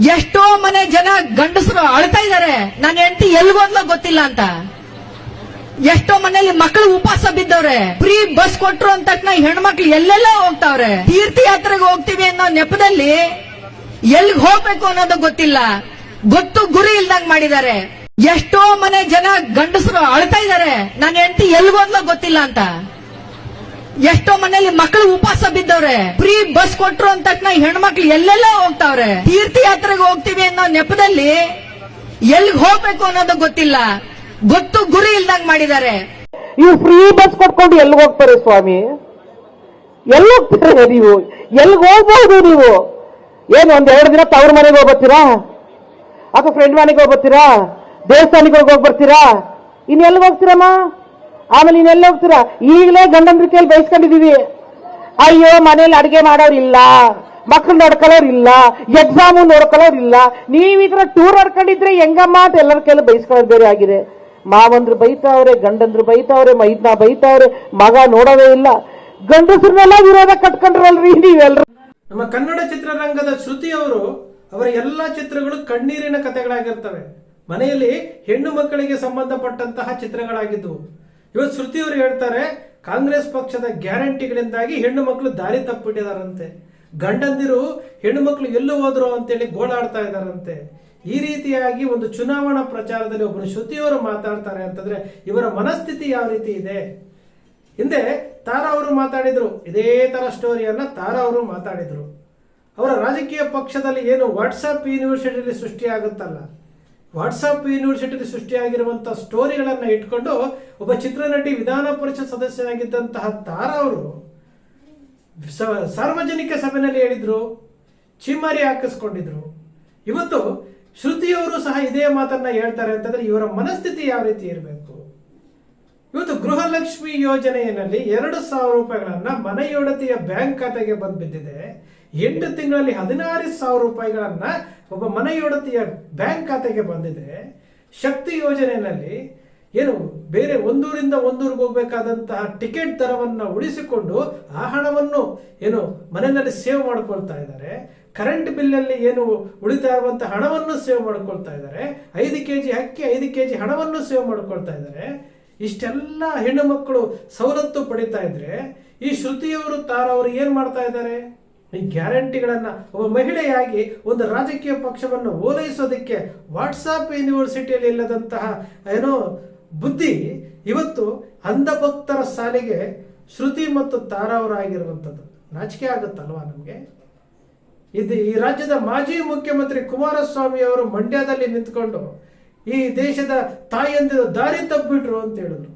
ಎಷ್ಟೋ ಮನೆ ಜನ ಗಂಡಸರು ಅಳ್ತಾ ಇದ್ದಾರೆ ನನ್ನ ಹೆಂಡತಿ ಎಲ್ಗೋದ್ಲೋ ಗೊತ್ತಿಲ್ಲ ಅಂತ. ಎಷ್ಟೋ ಮನೆಯಲ್ಲಿ ಮಕ್ಕಳು ಉಪವಾಸ ಬಿದ್ದವ್ರೆ. ಫ್ರೀ ಬಸ್ ಕೊಟ್ರು ಅಂತ ತಕ್ಷಣ ಹೆಣ್ಮಕ್ಳು ಎಲ್ಲೆಲ್ಲ ಹೋಗ್ತಾವ್ರೆ. ತೀರ್ಥಯಾತ್ರೆಗೆ ಹೋಗ್ತೀವಿ ಅನ್ನೋ ನೆಪದಲ್ಲಿ ಎಲ್ಗ್ ಹೋಗ್ಬೇಕು ಅನ್ನೋದು ಗೊತ್ತಿಲ್ಲ. ಗೊತ್ತು ಗುರಿ ಇಲ್ದಂಗ್ ಮಾಡಿದ್ದಾರೆ. ಎಷ್ಟೋ ಮನೆ ಜನ ಗಂಡಸರು ಅಳ್ತಾ ಇದ್ದಾರೆ ನನ್ನ ಹೆಂಡತಿ ಎಲ್ಗೋದ್ಲೋ ಗೊತ್ತಿಲ್ಲ ಅಂತ. ಎಷ್ಟೋ ಮನೆಯಲ್ಲಿ ಮಕ್ಕಳು ಉಪವಾಸ ಬಿದ್ದವ್ರೆ. ಫ್ರೀ ಬಸ್ ಕೊಟ್ಟರು ಅಂತ ಹೆಣ್ಮಕ್ಳು ಎಲ್ಲೆಲ್ಲೋ ಹೋಗ್ತಾವ್ರೆ. ತೀರ್ಥಯಾತ್ರೆಗೆ ಹೋಗ್ತೀವಿ ಅನ್ನೋ ನೆಪದಲ್ಲಿ ಎಲ್ಲಿಗೆ ಹೋಗ್ಬೇಕು ಅನ್ನೋದು ಗೊತ್ತಿಲ್ಲ. ಗೊತ್ತು ಗುರಿ ಇಲ್ದಂಗ್ ಮಾಡಿದ್ದಾರೆ. ನೀವು ಫ್ರೀ ಬಸ್ ಕೊಟ್ಕೊಂಡು ಎಲ್ಲಿ ಹೋಗ್ತಾರೆ ಸ್ವಾಮಿ? ಎಲ್ಲಿ ಹೋಗ್ತಾರೆ ನೀವು? ಎಲ್ಲಿಗೆ ಹೋಗ್ಬೋದು ನೀವು? ಏನು, ಒಂದ್ ಎರಡು ದಿನ ತವ್ರ ಮನೆಗೆ ಹೋಗ್ಬರ್ತೀರಾ ಅಥವಾ ಫ್ರೆಂಡ್ ಮನೆಗೆ ಹೋಗ್ಬರ್ತೀರಾ ದೇವಸ್ಥಾನಕ್ಕೆ ಹೋಗಿ ಹೋಗ್ಬರ್ತೀರಾ? ಇನ್ ಎಲ್ಲಿಗೆ ಹೋಗ್ತೀರಮ್ಮ? ಆಮೇಲೆ ಇನ್ನೆಲ್ಲ ಹೋಗ್ತೀರಾ? ಈಗಲೇ ಗಂಡನ ರೀತಿಯಲ್ಲಿ ಬಯಸ್ಕೊಂಡಿದೀವಿ ಅಯ್ಯೋ, ಮನೇಲಿ ಅಡಿಗೆ ಮಾಡೋರಿಲ್ಲ ಮಕ್ಳು ನೋಡ್ಕೊಳ್ಳೋರು ಇಲ್ಲ ಎಕ್ಸಾಮು ನೋಡ್ಕೊಳ್ಳೋರು ಇಲ್ಲ ನೀವ್ ಈ ಟೂರ್ ಹೊಡ್ಕೊಂಡಿದ್ರೆ ಹೆಂಗಮ್ಮ ಅಂತ ಎಲ್ಲರ ಕೈಲಿ ಬಯಸ್ಕೊಳ್ಳೋದು ಬೇರೆ ಆಗಿದೆ. ಮಾವಂದ್ರು ಬೈತಾವ್ರೆ, ಗಂಡಂದ್ರು ಬೈತಾವ್ರೆ, ಮೈದ್ನ ಬೈತಾವ್ರೆ, ಮಗ ನೋಡೋದೇ ಇಲ್ಲ. ಗಂಡಸ್ರನ್ನೆಲ್ಲ ವಿರೋಧ ಕಟ್ಕೊಂಡ್ರಲ್ರಿ ನೀವೆಲ್ರು. ನಮ್ಮ ಕನ್ನಡ ಚಿತ್ರರಂಗದ ಶ್ರುತಿ ಅವರು ಅವರ ಎಲ್ಲ ಚಿತ್ರಗಳು ಕಣ್ಣೀರಿನ ಕಥೆಗಳಾಗಿರ್ತವೆ. ಮನೆಯಲ್ಲಿ ಹೆಣ್ಣು ಮಕ್ಕಳಿಗೆ ಸಂಬಂಧಪಟ್ಟಂತಹ ಚಿತ್ರಗಳಾಗಿದ್ದವು. ಇವತ್ತು ಶ್ರುತಿಯವರು ಹೇಳ್ತಾರೆ, ಕಾಂಗ್ರೆಸ್ ಪಕ್ಷದ ಗ್ಯಾರಂಟಿಗಳಿಂದಾಗಿ ಹೆಣ್ಣು ಮಕ್ಕಳು ದಾರಿ ತಪ್ಪಿಟ್ಟಿದಾರಂತೆ. ಗಂಡಂದಿರು ಹೆಣ್ಣು ಮಕ್ಕಳು ಎಲ್ಲೂ ಹೋದ್ರು ಅಂತೇಳಿ ಗೋಳಾಡ್ತಾ ಇದ್ದಾರಂತೆ ಈ ರೀತಿಯಾಗಿ ಒಂದು ಚುನಾವಣಾ ಪ್ರಚಾರದಲ್ಲಿ ಒಬ್ಬರು ಶ್ರುತಿಯವರು ಮಾತಾಡ್ತಾರೆ ಅಂತಂದ್ರೆ, ಇವರ ಮನಸ್ಥಿತಿ ಯಾವ ರೀತಿ ಇದೆ? ಹಿಂದೆ ತಾರಾ ಅವರು ಮಾತಾಡಿದ್ರು, ಇದೇ ತರ ಸ್ಟೋರಿಯನ್ನ ತಾರಾ ಅವರು ಮಾತಾಡಿದ್ರು. ಅವರ ರಾಜಕೀಯ ಪಕ್ಷದಲ್ಲಿ ಏನು ವಾಟ್ಸಪ್ ಯೂನಿವರ್ಸಿಟಿಯಲ್ಲಿ ಸೃಷ್ಟಿಯಾಗುತ್ತಲ್ಲ ವಾಟ್ಸಪ್ ಯೂನಿವರ್ಸಿಟಿ ಸೃಷ್ಟಿಯಾಗಿರುವಂತಹ ಸ್ಟೋರಿಗಳನ್ನು ಇಟ್ಕೊಂಡು ಒಬ್ಬ ಚಿತ್ರನಟಿ ವಿಧಾನ ಪರಿಷತ್ ಸದಸ್ಯರಾಗಿದ್ದಂತಹ ತಾರಾ ಅವರು ಸಾರ್ವಜನಿಕ ಸಭೆಯಲ್ಲಿ ಹೇಳಿದ್ರು, ಚಿಮ್ಮಾರಿ ಹಾಕಿಸ್ಕೊಂಡಿದ್ರು. ಇವತ್ತು ಶ್ರುತಿಯವರು ಸಹ ಇದೇ ಮಾತನ್ನ ಹೇಳ್ತಾರೆ ಅಂತಂದ್ರೆ ಇವರ ಮನಸ್ಥಿತಿ ಯಾವ ರೀತಿ ಇರಬೇಕು? ಇವತ್ತು ಗೃಹಲಕ್ಷ್ಮಿ ಯೋಜನೆಯಲ್ಲಿ ಎರಡು ಸಾವಿರ ರೂಪಾಯಿಗಳನ್ನ ಮನೆಯೊಡತಿಯ ಬ್ಯಾಂಕ್ ಖಾತೆಗೆ ಬಂದು ಬಿದ್ದಿದೆ ಎಂಟು ತಿಂಗಳಲ್ಲಿ ಹದಿನಾರು ಸಾವಿರ ರೂಪಾಯಿಗಳನ್ನ ಒಬ್ಬ ಮನೆಯೊಡತಿಯ ಬ್ಯಾಂಕ್ ಖಾತೆಗೆ ಬಂದಿದೆ. ಶಕ್ತಿ ಯೋಜನೆಯಲ್ಲಿ ಏನು ಬೇರೆ ಒಂದೂರಿಂದ ಒಂದೂರಿಗೆ ಹೋಗ್ಬೇಕಾದಂತಹ ಟಿಕೆಟ್ ದರವನ್ನು ಉಳಿಸಿಕೊಂಡು ಆ ಹಣವನ್ನು ಏನು ಮನೆಯಲ್ಲಿ ಸೇವ್ ಮಾಡ್ಕೊಳ್ತಾ ಇದ್ದಾರೆ. ಕರೆಂಟ್ ಬಿಲ್ಲಲ್ಲಿ ಏನು ಉಳಿತಾ ಇರುವಂತಹ ಹಣವನ್ನು ಸೇವ್ ಮಾಡ್ಕೊಳ್ತಾ ಇದ್ದಾರೆ. ಐದು ಕೆ ಜಿ ಅಕ್ಕಿ, ಐದು ಕೆ ಜಿ ಹಣವನ್ನು ಸೇವ್ ಮಾಡ್ಕೊಳ್ತಾ ಇದ್ದಾರೆ. ಇಷ್ಟೆಲ್ಲ ಹೆಣ್ಣು ಮಕ್ಕಳು ಸವಲತ್ತು ಪಡಿತಾ ಇದ್ರೆ ಈ ಶ್ರುತಿಯವರು, ತಾರವರು ಏನು ಮಾಡ್ತಾ ಇದ್ದಾರೆ? ಈ ಗ್ಯಾರಂಟಿಗಳನ್ನ ಒಬ್ಬ ಮಹಿಳೆಯಾಗಿ ಒಂದು ರಾಜಕೀಯ ಪಕ್ಷವನ್ನು ಓಲೈಸೋದಕ್ಕೆ ವಾಟ್ಸಾಪ್ ಯೂನಿವರ್ಸಿಟಿಯಲ್ಲಿ ಇಲ್ಲದಂತಹ ಏನೋ ಬುದ್ಧಿ ಇವತ್ತು ಅಂಧಭಕ್ತರ ಸಾಲಿಗೆ ಶ್ರುತಿ ಮತ್ತು ತಾರಾವರಾಗಿರುವಂಥದ್ದು ನಾಚಿಕೆ ಆಗುತ್ತಲ್ವಾ ನಮಗೆ? ಇದು ಈ ರಾಜ್ಯದ ಮಾಜಿ ಮುಖ್ಯಮಂತ್ರಿ ಕುಮಾರಸ್ವಾಮಿ ಅವರು ಮಂಡ್ಯದಲ್ಲಿ ನಿಂತ್ಕೊಂಡು ಈ ದೇಶದ ತಾಯಿಯಂದಿರು ದಾರಿ ತಪ್ಪಿಟ್ರು ಅಂತ ಹೇಳಿದ್ರು.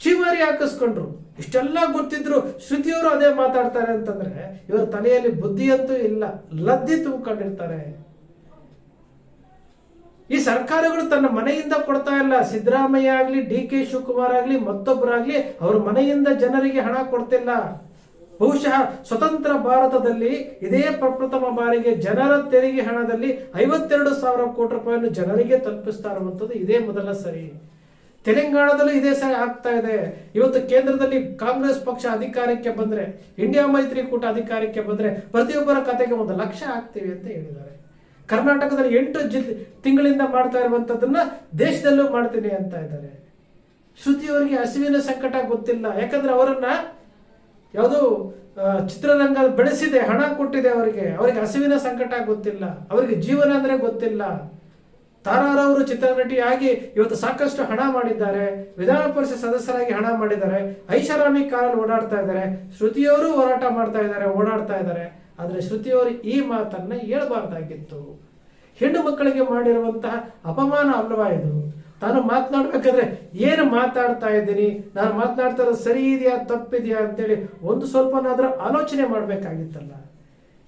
ಚಿಮಾರಿ ಹಾಕಿಸ್ಕೊಂಡ್ರು. ಇಷ್ಟೆಲ್ಲ ಗೊತ್ತಿದ್ರು ಶ್ರುತಿಯವರು ಅದೇ ಮಾತಾಡ್ತಾರೆ ಅಂತಂದ್ರೆ ಇವರ ತಲೆಯಲ್ಲಿ ಬುದ್ಧಿಯಂತೂ ಇಲ್ಲ, ಲದ್ದಿ ತುಂಬಿಕೊಂಡಿರ್ತಾರೆ. ಈ ಸರ್ಕಾರಗಳು ತನ್ನ ಮನೆಯಿಂದ ಕೊಡ್ತಾ ಇಲ್ಲ. ಸಿದ್ದರಾಮಯ್ಯ ಆಗ್ಲಿ ಡಿ ಕೆ ಶಿವಕುಮಾರ್ ಆಗ್ಲಿ, ಮತ್ತೊಬ್ಬರಾಗ್ಲಿ ಅವ್ರ ಮನೆಯಿಂದ ಜನರಿಗೆ ಹಣ ಕೊಡ್ತಿಲ್ಲ. ಬಹುಶಃ ಸ್ವತಂತ್ರ ಭಾರತದಲ್ಲಿ ಇದೇ ಪ್ರಪ್ರಥಮ ಬಾರಿಗೆ ಜನರ ತೆರಿಗೆ ಹಣದಲ್ಲಿ ಐವತ್ತೆರಡು ಸಾವಿರ ಕೋಟಿ ರೂಪಾಯಿಯನ್ನು ಜನರಿಗೆ ತಲುಪಿಸ್ತಾ ಇರುವಂತದ್ದು ಇದೇ ಮೊದಲ ಸರಿ. ತೆಲಂಗಾಣದಲ್ಲೂ ಇದೇ ಸರಿ ಆಗ್ತಾ ಇದೆ. ಇವತ್ತು ಕೇಂದ್ರದಲ್ಲಿ ಕಾಂಗ್ರೆಸ್ ಪಕ್ಷ ಅಧಿಕಾರಕ್ಕೆ ಬಂದ್ರೆ, ಇಂಡಿಯಾ ಮೈತ್ರಿಕೂಟ ಅಧಿಕಾರಕ್ಕೆ ಬಂದ್ರೆ ಪ್ರತಿಯೊಬ್ಬರ ಕತೆಗೆ ಒಂದು ಲಕ್ಷ ಆಗ್ತೀವಿ ಅಂತ ಹೇಳಿದ್ದಾರೆ. ಕರ್ನಾಟಕದಲ್ಲಿ ಎಂಟು ಜಿ ತಿಂಗಳಿಂದ ಮಾಡ್ತಾ ಇರುವಂತದ್ದನ್ನ ದೇಶದಲ್ಲೂ ಮಾಡ್ತೀನಿ ಅಂತ ಇದ್ದಾರೆ. ಶ್ರುತಿಯವರಿಗೆ ಹಸಿವಿನ ಸಂಕಟ ಗೊತ್ತಿಲ್ಲ. ಯಾಕಂದ್ರೆ ಅವರನ್ನ ಯಾವುದು ಚಿತ್ರರಂಗ ಬೆಳೆಸಿದೆ, ಹಣ ಕೊಟ್ಟಿದೆ ಅವರಿಗೆ. ಅವರಿಗೆ ಹಸಿವಿನ ಸಂಕಟ ಗೊತ್ತಿಲ್ಲ. ಅವರಿಗೆ ಜೀವನ ಅಂದ್ರೆ ಗೊತ್ತಿಲ್ಲ. ತಾರಾರವರು ಚಿತ್ರನಟಿಯಾಗಿ ಇವತ್ತು ಸಾಕಷ್ಟು ಹಣ ಮಾಡಿದ್ದಾರೆ. ವಿಧಾನ ಪರಿಷತ್ ಸದಸ್ಯರಾಗಿ ಹಣ ಮಾಡಿದ್ದಾರೆ. ಐಷಾರಾಮಿ ಕಾರಲ್ಲಿ ಓಡಾಡ್ತಾ ಇದ್ದಾರೆ. ಶ್ರುತಿಯವರು ಹೋರಾಟ ಮಾಡ್ತಾ ಇದ್ದಾರೆ, ಓಡಾಡ್ತಾ ಇದ್ದಾರೆ. ಆದರೆ ಶ್ರುತಿಯವರು ಈ ಮಾತನ್ನ ಹೇಳ್ಬಾರ್ದಾಗಿತ್ತು. ಹೆಣ್ಣು ಮಕ್ಕಳಿಗೆ ಮಾಡಿರುವಂತಹ ಅಪಮಾನ ಅಲ್ವಾ ಇದು? ತಾನು ಮಾತನಾಡ್ಬೇಕಾದ್ರೆ ಏನು ಮಾತಾಡ್ತಾ ಇದ್ದೀನಿ? ನಾನು ಮಾತನಾಡ್ತಾ ಇರೋದು ಸರಿ ಇದೆಯಾ, ತಪ್ಪಿದೆಯಾ ಅಂತೇಳಿ ಒಂದು ಸ್ವಲ್ಪನಾದರೂ ಆಲೋಚನೆ ಮಾಡಬೇಕಾಗಿತ್ತಲ್ಲ.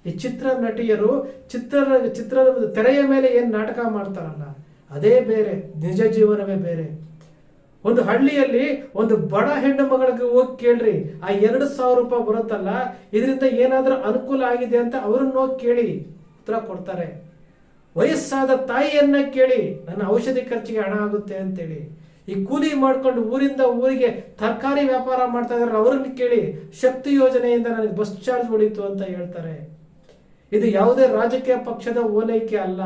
ಈ ಚಿತ್ರ ನಟಿಯರು ಚಿತ್ರ, ಚಿತ್ರದ ತೆರೆಯ ಮೇಲೆ ಏನು ನಾಟಕ ಮಾಡ್ತಾರಲ್ಲ, ಅದೇ ಬೇರೆ, ನಿಜ ಜೀವನವೇ ಬೇರೆ. ಒಂದು ಹಳ್ಳಿಯಲ್ಲಿ ಒಂದು ಬಡ ಹೆಣ್ಣು ಮಗಳಿಗೆ ಹೋಗಿ ಕೇಳ್ರಿ, ಆ ಎರಡು ಸಾವಿರ ರೂಪಾಯಿ ಬರುತ್ತಲ್ಲ, ಇದರಿಂದ ಏನಾದರೂ ಅನುಕೂಲ ಆಗಿದೆ ಅಂತ ಅವ್ರನ್ನ ಹೋಗಿ ಕೇಳಿ ಉತ್ತರ ಕೊಡ್ತಾರೆ. ವಯಸ್ಸಾದ ತಾಯಿಯನ್ನ ಕೇಳಿ, ನನ್ನ ಔಷಧಿ ಖರ್ಚಿಗೆ ಹಣ ಆಗುತ್ತೆ ಅಂತೇಳಿ. ಈ ಕೂಲಿ ಮಾಡ್ಕೊಂಡು ಊರಿಂದ ಊರಿಗೆ ತರಕಾರಿ ವ್ಯಾಪಾರ ಮಾಡ್ತಾ ಇದಾರೆ ಅವ್ರನ್ನ ಕೇಳಿ, ಶಕ್ತಿ ಯೋಜನೆಯಿಂದ ನನಗೆ ಬಸ್ ಚಾರ್ಜ್ ಉಳಿತು ಅಂತ ಹೇಳ್ತಾರೆ. ಇದು ಯಾವುದೇ ರಾಜಕೀಯ ಪಕ್ಷದ ಓಲೈಕೆ ಅಲ್ಲ.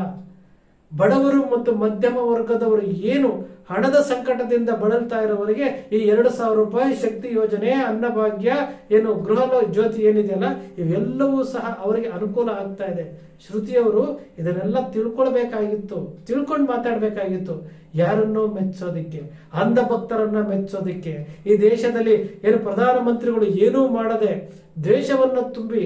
ಬಡವರು ಮತ್ತು ಮಧ್ಯಮ ವರ್ಗದವರು ಏನು ಹಣದ ಸಂಕಟದಿಂದ ಬಳಲ್ತಾ ಇರೋವರಿಗೆ ಈ ಎರಡು ಸಾವಿರ ರೂಪಾಯಿ ಶಕ್ತಿ ಯೋಜನೆ, ಅನ್ನಭಾಗ್ಯ, ಏನು ಗೃಹ ಜ್ಯೋತಿ ಏನಿದೆಯಲ್ಲ, ಇವೆಲ್ಲವೂ ಸಹ ಅವರಿಗೆ ಅನುಕೂಲ ಆಗ್ತಾ ಇದೆ. ಶ್ರುತಿಯವರು ಇದನ್ನೆಲ್ಲ ತಿಳ್ಕೊಳ್ಬೇಕಾಗಿತ್ತು, ತಿಳ್ಕೊಂಡು ಮಾತಾಡ್ಬೇಕಾಗಿತ್ತು. ಯಾರನ್ನೋ ಮೆಚ್ಚೋದಿಕ್ಕೆ ಅಂಧ ಭಕ್ತರನ್ನ ಮೆಚ್ಚೋದಿಕ್ಕೆ ಈ ದೇಶದಲ್ಲಿ ಏನು ಪ್ರಧಾನಮಂತ್ರಿಗಳು ಏನೂ ಮಾಡದೆ ದೇಶವನ್ನ ತುಂಬಿ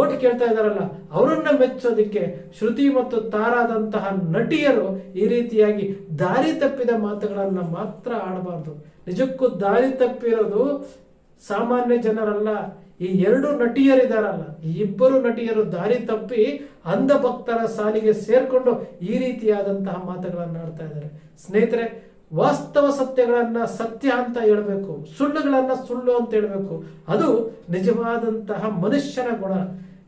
ಓಟ್ ಕೇಳ್ತಾ ಇದ್ದಾರಲ್ಲ, ಅವರನ್ನ ಮೆಚ್ಚೋದಿಕ್ಕೆ ಶ್ರುತಿ ಮತ್ತು ತಾರಾದಂತಹ ನಟಿಯರು ಈ ರೀತಿಯಾಗಿ ದಾರಿ ತಪ್ಪಿದ ಮಾತುಗಳನ್ನ ಮಾತ್ರ ಆಡಬಾರ್ದು. ನಿಜಕ್ಕೂ ದಾರಿ ತಪ್ಪಿರೋದು ಸಾಮಾನ್ಯ ಜನರಲ್ಲ, ಈ ಎರಡು ನಟಿಯರಿದಾರಲ್ಲ. ಈ ಇಬ್ಬರು ನಟಿಯರು ದಾರಿ ತಪ್ಪಿ ಅಂಧ ಭಕ್ತರ ಸಾಲಿಗೆ ಸೇರ್ಕೊಂಡು ಈ ರೀತಿಯಾದಂತಹ ಮಾತುಗಳನ್ನ ಆಡ್ತಾ ಇದ್ದಾರೆ. ಸ್ನೇಹಿತರೆ ವಾಸ್ತವ ಸತ್ಯಗಳನ್ನ ಸತ್ಯ ಅಂತ ಹೇಳಬೇಕು, ಸುಳ್ಳುಗಳನ್ನ ಸುಳ್ಳು ಅಂತ ಹೇಳಬೇಕು, ಅದು ನಿಜವಾದಂತಹ ಮನುಷ್ಯನ ಗುಣ.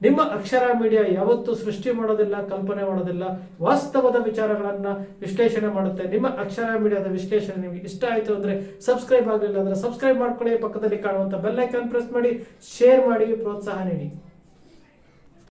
ನಿಮ್ಮ ಅಕ್ಷರ ಮೀಡಿಯಾ ಯಾವತ್ತೂ ಸೃಷ್ಟಿ ಮಾಡೋದಿಲ್ಲ, ಕಲ್ಪನೆ ಮಾಡೋದಿಲ್ಲ, ವಾಸ್ತವದ ವಿಚಾರಗಳನ್ನ ವಿಶ್ಲೇಷಣೆ ಮಾಡುತ್ತೆ. ನಿಮ್ಮ ಅಕ್ಷರ ಮೀಡಿಯಾದ ವಿಶ್ಲೇಷಣೆ ನಿಮಗೆ ಇಷ್ಟ ಆಯಿತು ಅಂದ್ರೆ ಸಬ್ಸ್ಕ್ರೈಬ್ ಆಗಲಿಲ್ಲ ಅಂದ್ರೆ ಸಬ್ಸ್ಕ್ರೈಬ್ ಮಾಡ್ಕೊಳ್ಳಿ, ಪಕ್ಕದಲ್ಲಿ ಕಾಣುವಂತ ಬೆಲ್ ಐಕಾನ್ ಪ್ರೆಸ್ ಮಾಡಿ, ಶೇರ್ ಮಾಡಿ, ಪ್ರೋತ್ಸಾಹ ನೀಡಿ.